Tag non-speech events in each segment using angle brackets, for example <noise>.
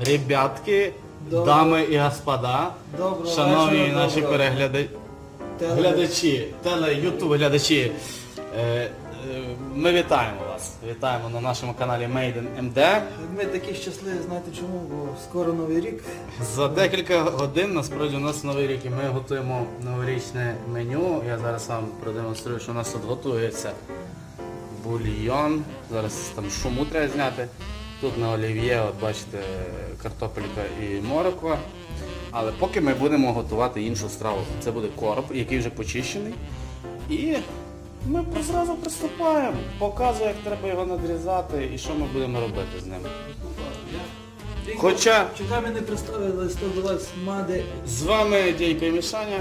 Ребятки, Доброго- дами і господа, Доброго шановні вечора, наші доброго. переглядачі, Теле- глядачі, теле ютуб глядачі. Е, е, Ми вітаємо вас. Вітаємо на нашому каналі Made in MD. Ми такі щасливі, знаєте чому? Бо скоро новий рік. За декілька годин насправді у нас новий рік і ми готуємо новорічне меню. Я зараз вам продемонструю, що у нас тут готується бульйон. Зараз там шуму треба зняти. Тут на олів'є, от бачите, картопелька і мороква. Але поки ми будемо готувати іншу страву. Це буде короб, який вже почищений. І ми зразу приступаємо. Показую, як треба його надрізати і що ми будемо робити з ним. Хоча- Чекай, ми не представили 100 доларів мади. З вами Дійко і Мішаня.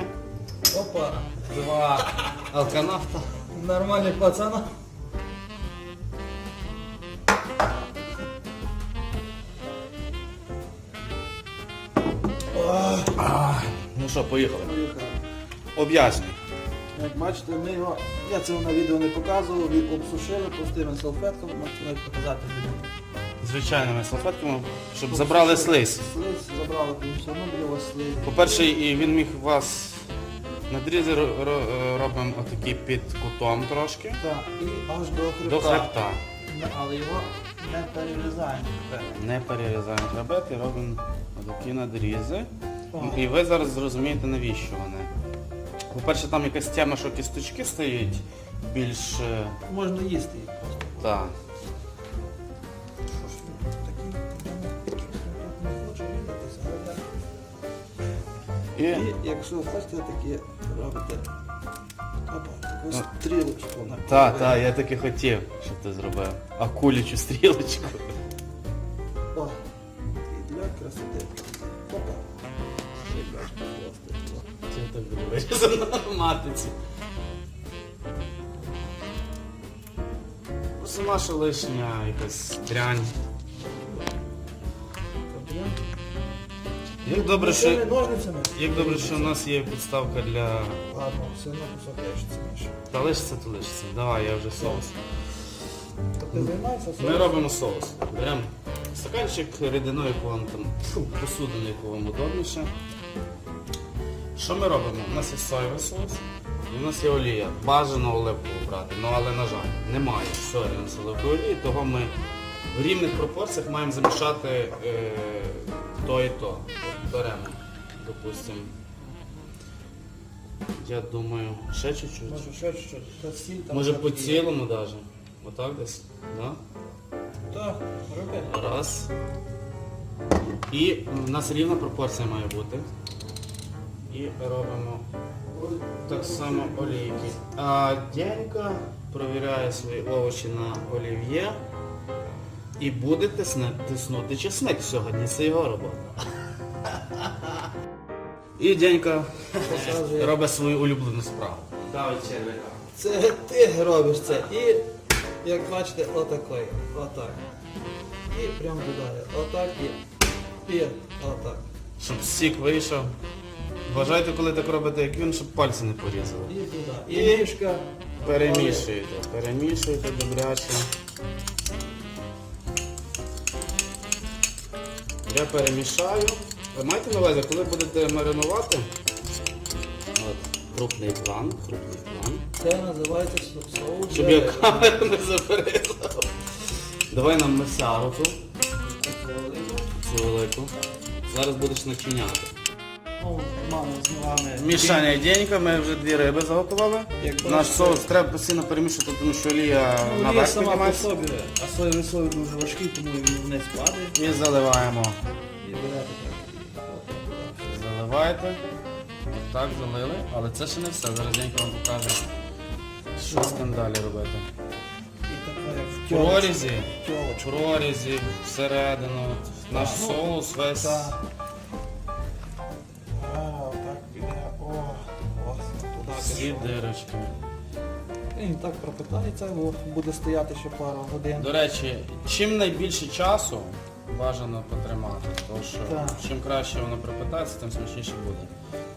Опа, Два алканавта. нормальний пацан. Що, поїхали. Об'яснюй. Як бачите, ми його, я цього на відео не показував, обсушили простими салфетками, можете навіть показати відео. Звичайними салфетками, щоб забрали слизь. Слизь забрали, тому що ну біля вас слизь. По-перше, і він міг вас надрізи ро- ро- робимо отакі під кутом трошки. Так, і аж до хребта. До хребта. Але його не перерізаємо. Не перерізаємо хребет і робимо отакі надрізи. І ви зараз зрозумієте, навіщо вони. По-перше, там якась тема, що кісточки стають більш. е, Можна їсти їх просто. Так. Ви. І І якщо хочете такі робите опа, таку Ну. стрілочку на Так, так, я таки хотів, щоб ти зробив. Акулячу стрілочку. О, і для красоти. Опа. Ребятки, просто. Чи я так буду вирізано на матиці? Просто наша лишня якась дрянь. Як добре, що, ножницями? як добре, що у нас є підставка для. Ладно, все одно кусок лишиться Міша. Та лишиться, то лишиться. Давай, я вже соус. То ти Ми робимо соус. Беремо стаканчик рідини, яку вам там фу, посудину, яку вам удобніше. Що ми робимо? У нас є соєвий соус і у нас є олія. Бажано оливкову брати, ну але на жаль, немає сорі нас оливкової олії, того ми в рівних пропорціях маємо замішати е, то і то. Беремо, допустимо. Я думаю, ще чуть-чуть. Може ще чуть-чуть. Та сіль там. Може по є. цілому навіть. Отак десь. Да? Так, роби. Раз. І в нас рівна пропорція має бути. І робимо так само олійки. А Дянька провіряє свої овочі на олів'є. І буде тиснути чесник сьогодні. Це його робота. І Дянька робить свою улюблену справу. Давай червяка. Це ти робиш це. І, як бачите, отакої. Отак. І прям додає. Отак і. І отак. Щоб сік вийшов. Вважайте, коли так робите, як він, щоб пальці не порізали. І туди. І Перемішуєте, перемішуєте добряче. Я перемішаю. Ви маєте на увазі, коли будете маринувати? От, крупний план, крупний план. Це називається со- соус. Щоб я камеру не заперезав. Давай нам месару ту, цю велику. Зараз будеш начиняти. Ну, мама з вами. Мішання денька, ми вже дві риби заготували. Як Наш бачите- соус треба постійно перемішувати, тому що олія Ну, олія наверх сама по піднімається. собі, а соєвий соус дуже важкий, тому він вниз падає. І заливаємо. І берете так. Заливаєте. Так, залили. Але це ще не все. Зараз Денька вам покаже, що з тим далі робити. І така як в тьолочку. прорізі, Тьолочку. прорізі, всередину. Наш Ну, соус весь. Так. Всі дирочки. Він так пропитається, о, буде стояти ще пару годин. До речі, чим найбільше часу бажано потримати, тому що Так. чим краще воно пропитається, тим смачніше буде.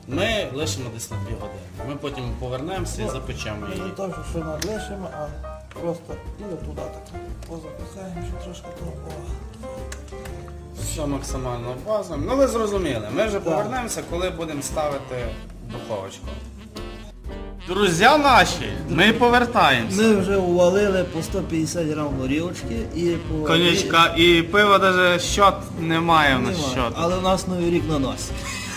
Ми лишимо десь на 2 години. Ми потім повернемося і Ну, запечемо Не її. то, що надлишимо, а Просто і туди так. Позапихаємо ще трошки того. Все максимально базом. Ну ви зрозуміли, ми вже повернемося, коли будемо ставити духовочку. Друзі наші, ми повертаємося. Ми вже увалили по 150 грам горілочки і по... Конячка і пива навіть щот немає в нас Нема. щот. Але у нас новий рік на носі.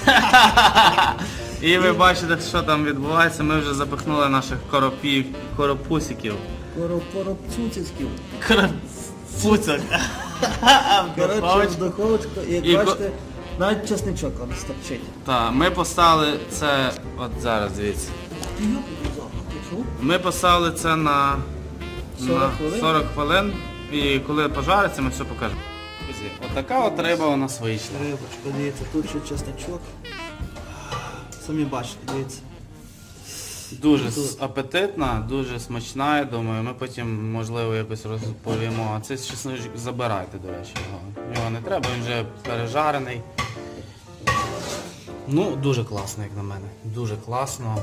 <laughs> І ви бачите, що там відбувається. Ми вже запихнули наших коропів, коропусиків. Коропцуцьків. Коропуцик. <laughs> Коротше, в духовочку і як І ко- бачите, навіть чесничок он стерчить. Так, ми поставили це. От зараз дивіться. Ми поставили це на 40 на хвилин? 40 хвилин. І коли пожариться, ми все покажемо. Друзі, отака от риба у нас вийшла. Рибочка, дивіться, тут ще чесничок. Самі бачите, дивіться. Дуже Тут. апетитна, дуже смачна, я думаю. Ми потім, можливо, якось розповімо. А цей чесночок забирайте, до речі, його. Його не треба, він вже пережарений. Ну, дуже класно, як на мене. Дуже класно.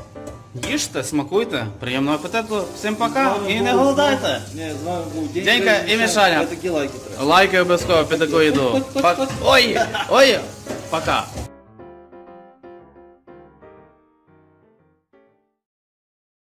Їжте, смакуйте, приємного апетиту, всім пока і не голодайте. Ні, з вами був Денька і Мішаня. Такі лайки треба. Лайки обов'язково під таку їду. Пак- Ой! Ой! Пока!